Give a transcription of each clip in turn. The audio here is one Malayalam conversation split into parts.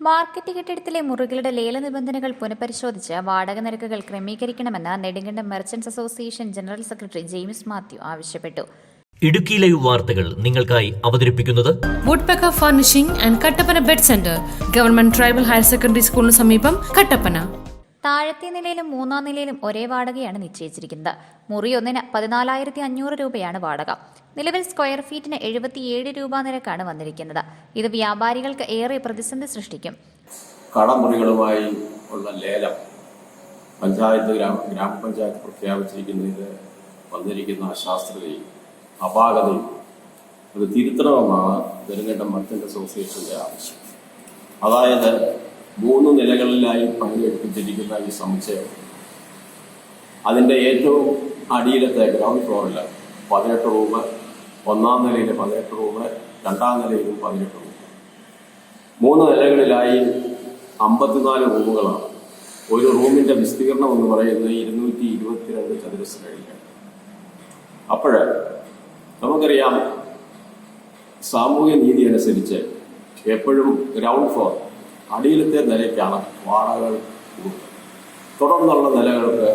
മാർക്കറ്റ് കെട്ടിടത്തിലെ മുറികളുടെ ലേല നിബന്ധനകൾ പുനഃപരിശോധിച്ച് വാടക നിരക്കുകൾ ക്രമീകരിക്കണമെന്ന് Nedumkandam merchants association general secretary James Mathew ആവശ്യപ്പെട്ടു. ഇടുക്കി ലൈവ് വാർത്തകൾ നിങ്ങൾക്കായി അവതരിപ്പിക്കുന്നത് woodpecker furnishing and Kattappana bed centre government tribal higher secondary സ്കൂളിന് സമീപം കട്ടപ്പന താഴത്തെ നിലയിലും മൂന്നാം നിലയിലും ഒരേ വാടകയാണ് നിശ്ചയിച്ചിരിക്കുന്നത്. മുറി ഒന്നിന് പതിനാലായിരത്തി അഞ്ഞൂറ് രൂപയാണ് വാടക. നിലവിൽ സ്ക്വയർ ഫീറ്റിന് എഴുപത്തിയേഴ് രൂപ നിരക്കാണ് വന്നിരിക്കുന്നത്. ഇത് വ്യാപാരികൾക്ക് ഏറെ പ്രതിസന്ധി സൃഷ്ടിക്കും. കടമുറികളുമായി ഉള്ള ലേലം പഞ്ചായത്ത് ഗ്രാമ ഗ്രാമപഞ്ചായത്ത് പ്രഖ്യാപിച്ചിരിക്കുന്നതിൽ വന്നിരിക്കുന്ന അശാസ്ത്രതയും അപാകതയും അത് തിരുത്തണമെന്നാണ് നെടുങ്കണ്ടം മറ്റൊരു അസോസിയേഷന്റെ ആവശ്യം. അതായത് മൂന്ന് നിലകളിലായി പണിയെടുപ്പിച്ചിരിക്കുന്ന ഈ സമുച്ചയം അതിന്റെ ഏറ്റവും അടിയിലത്തെ ഗ്രൗണ്ട് ഫ്ലോറിൽ പതിനെട്ട് റൂം ഒന്നാം നിലയിൽ പതിനെട്ട് റൂം രണ്ടാം നിലയിലും പതിനെട്ട് റൂം മൂന്ന് നിലകളിലായി അമ്പത്തിനാല് റൂമുകളാണ് ഒരു റൂമിന്റെ വിസ്തീർണം എന്ന് പറയുന്നത് ഇരുന്നൂറ്റി ഇരുപത്തിരണ്ട് ചതുരശ്ര അടിയാണ്. അപ്പോൾ നമുക്കറിയാം സാമൂഹ്യ നീതി അനുസരിച്ച് എപ്പോഴും ഗ്രൗണ്ട് ഫ്ലോർ അടിയിലത്തെ നിലയ്ക്കാണ് വാടകകൾ തുടർന്നുള്ള നിലകൾക്ക്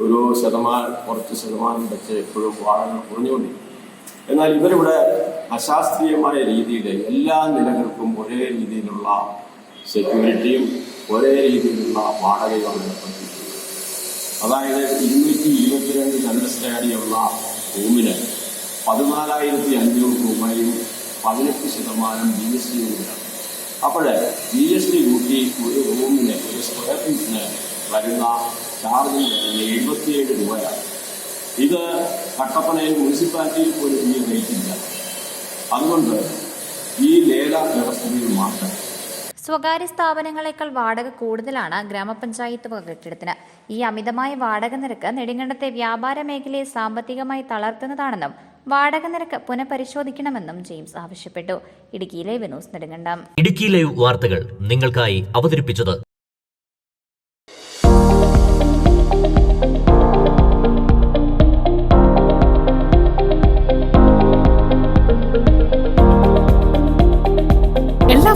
ഒരു ശതമാനം കുറച്ച് ശതമാനം വെച്ച് എപ്പോഴും വാടകകൾ കുറഞ്ഞുകൊണ്ടിരിക്കും എന്നാൽ ഇവരിവിടെ അശാസ്ത്രീയമായ രീതിയിൽ എല്ലാ നിലകൾക്കും ഒരേ രീതിയിലുള്ള സെക്യൂരിറ്റിയും ഒരേ രീതിയിലുള്ള വാടകയും അതായത് ഇരുന്നൂറ്റി ഇരുപത്തിരണ്ട് ചന്ദ്രശ്രേണിയുള്ള റൂമിന് പതിനാലായിരത്തി അഞ്ഞൂറ് രൂപയും പതിനെട്ട് ശതമാനം ബി എസ് കൂടിയാണ് അപ്പോൾ ജി എസ് ടി കൂട്ടി ഒരു റൂമിന് ഒരു സ്ക്വയർ ഫീറ്റിന് വരുന്ന ചാർജ് എഴുപത്തിയേഴ് രൂപയാണ്. ഇത് കട്ടപ്പനയിൽ മുനിസിപ്പാലിറ്റിയിൽ പോലും ഈ റേറ്റില്ല അതുകൊണ്ട് ഈ ലേല വ്യവസ്ഥയിൽ മാറ്റം സ്വകാര്യ സ്ഥാപനങ്ങളെക്കാൾ വാടക കൂടുതലാണ് ഗ്രാമപഞ്ചായത്ത് വക കെട്ടിടത്തിന്. ഈ അമിതമായ വാടക നിരക്ക് നെടുങ്കണ്ടത്തെ വ്യാപാര മേഖലയെ സാമ്പത്തികമായി തളർത്തുന്നതാണെന്നും വാടക നിരക്ക് പുനഃപരിശോധിക്കണമെന്നും ജെയിംസ് ആവശ്യപ്പെട്ടു. Idukki live news Nedumkandam. Idukki live വാർത്തകൾ നിങ്ങൾക്കായി അവതരിപ്പിച്ചത്